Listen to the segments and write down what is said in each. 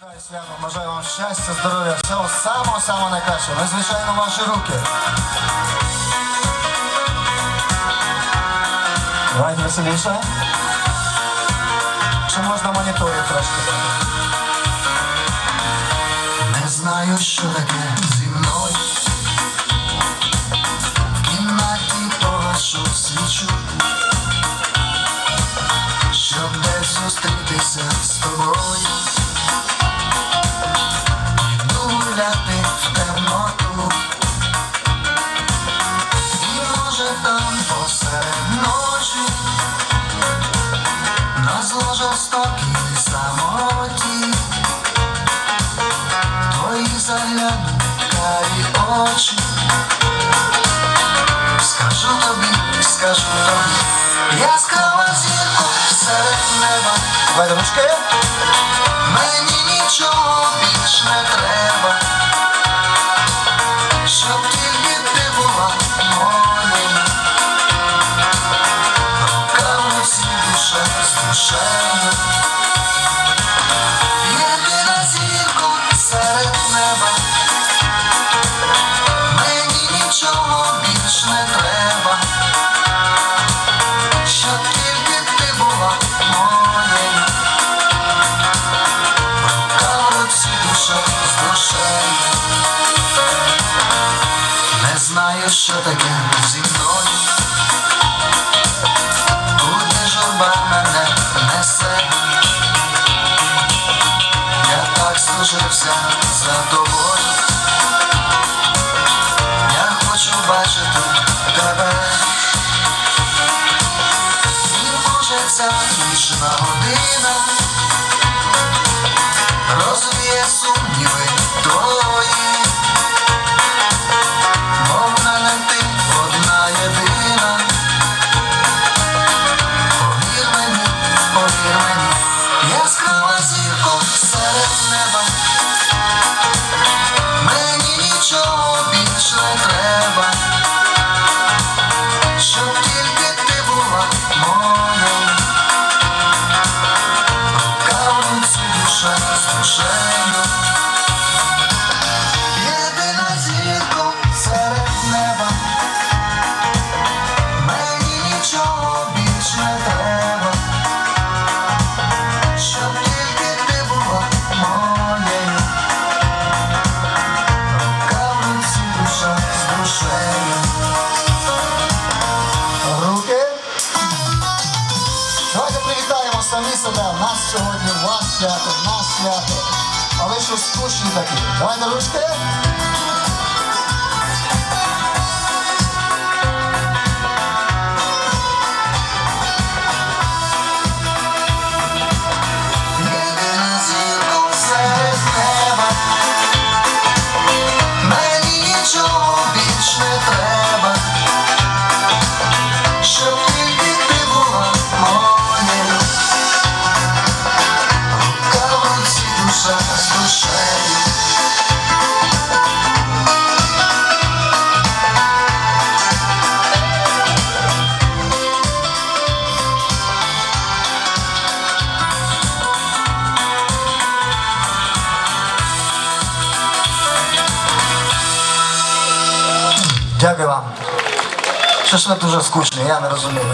Свято, бажаю вам щастя, здоров'я, всього самого-самого найкращого. Ну, звичайно, ваші руки. Давайте веселіше. Чи можна моніторі трошки? Не знаю, що таке зі мною. В кімнаті погашу свічу. Щоб десь зустрітися з тобою. карі очі Скажу тобі, скажу тобі Яскрава зірка серед неба Давай ручки Мені нічого більш не треба Щоб тільки ти була моєю Руками всі душе з душею З душею Не знаю, що таке зі мною. Куди журба мене несе. Я так служився за тобою. Я хочу бачити тебе. І може ця вічна година Розвіє сумніви Yeah. Скучні такі? Давайте ручки. Дякую вам. Що ж ви дуже скучні, я не розумію.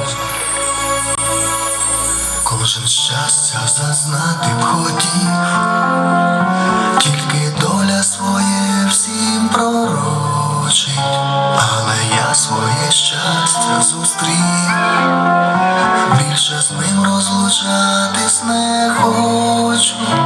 Кожен щастя зазнати б хотів, тільки доля своє всім пророчить, але я своє щастя зустрів, більше з ним розлучатись не хочу.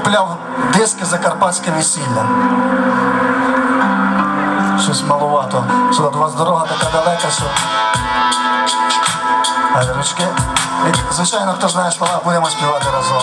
купляв диски закарпатське весілля. Щось малувато. Що до вас дорога така далека, що. А ручки. І, звичайно, хто знає слова, будемо співати разом.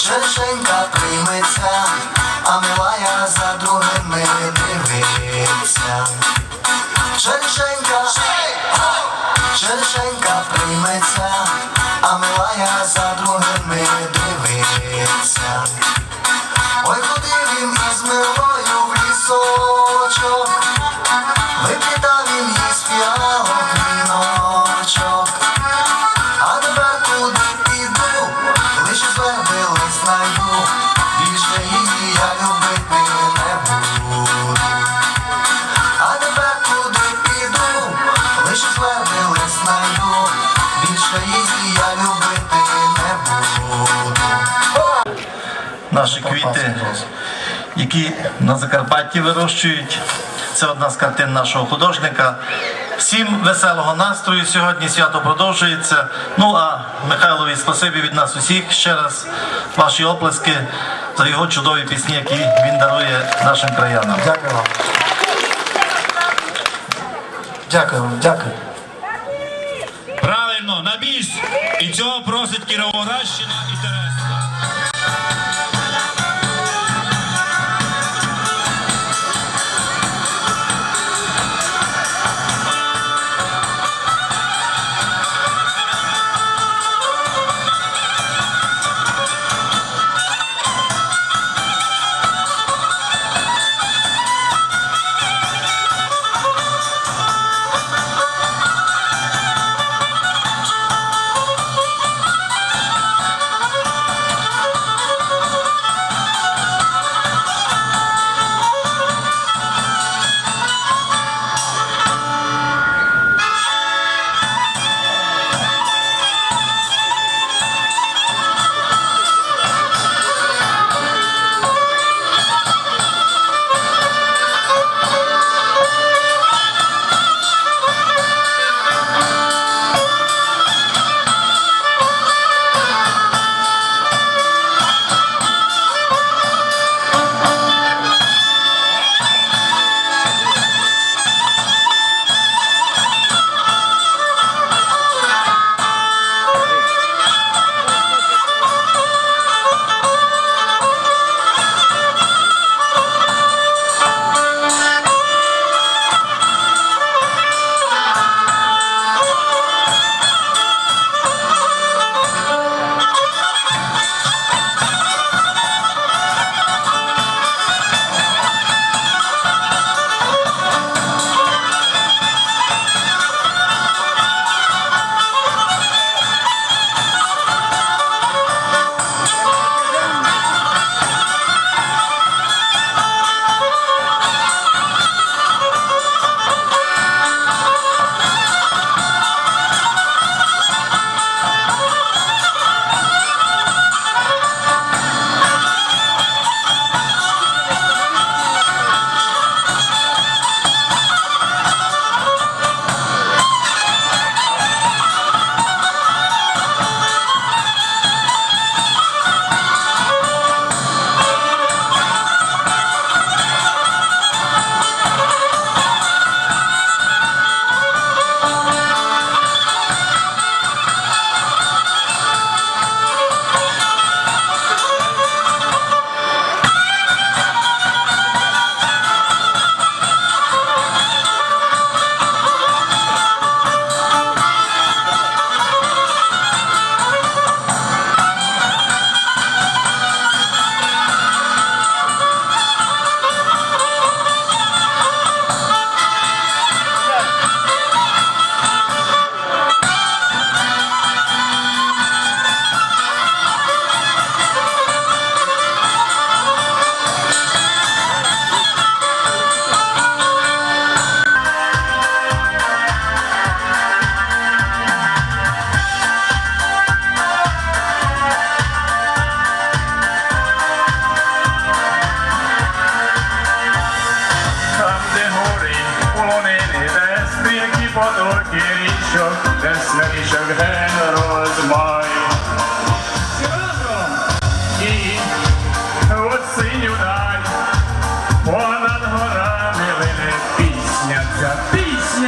черешенька прийметься, а милая за другими дивиться. Черешенька, черешенька прийметься, а милая за другими дивиться. Ой, ходив він із милою в лісочок, виплітав які на Закарпатті вирощують. Це одна з картин нашого художника. Всім веселого настрою. Сьогодні свято продовжується. Ну а Михайлові спасибі від нас усіх. Ще раз ваші оплески за його чудові пісні, які він дарує нашим краянам. Дякую вам. Дякую вам, дякую. Правильно, на біс! І цього просить Кіровоградщина і Тересна.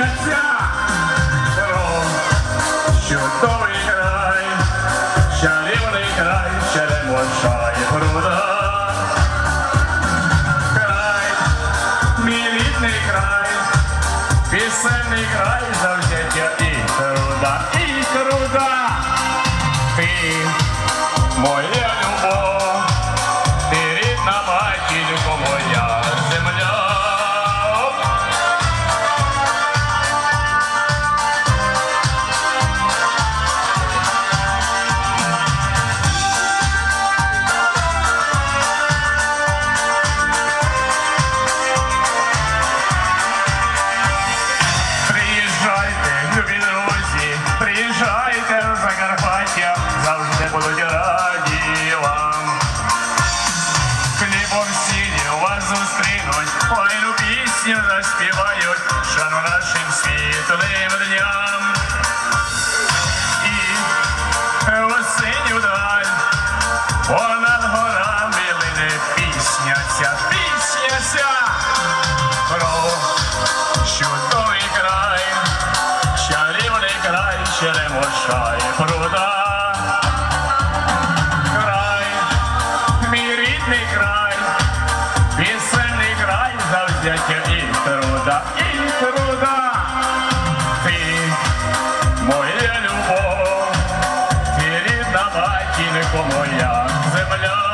Let's try. щасливим дням і в осінню даль понад горами лине пісня ця, пісня ця про чудовий край, чарівний край, черемошає пруда. Бо моя земля.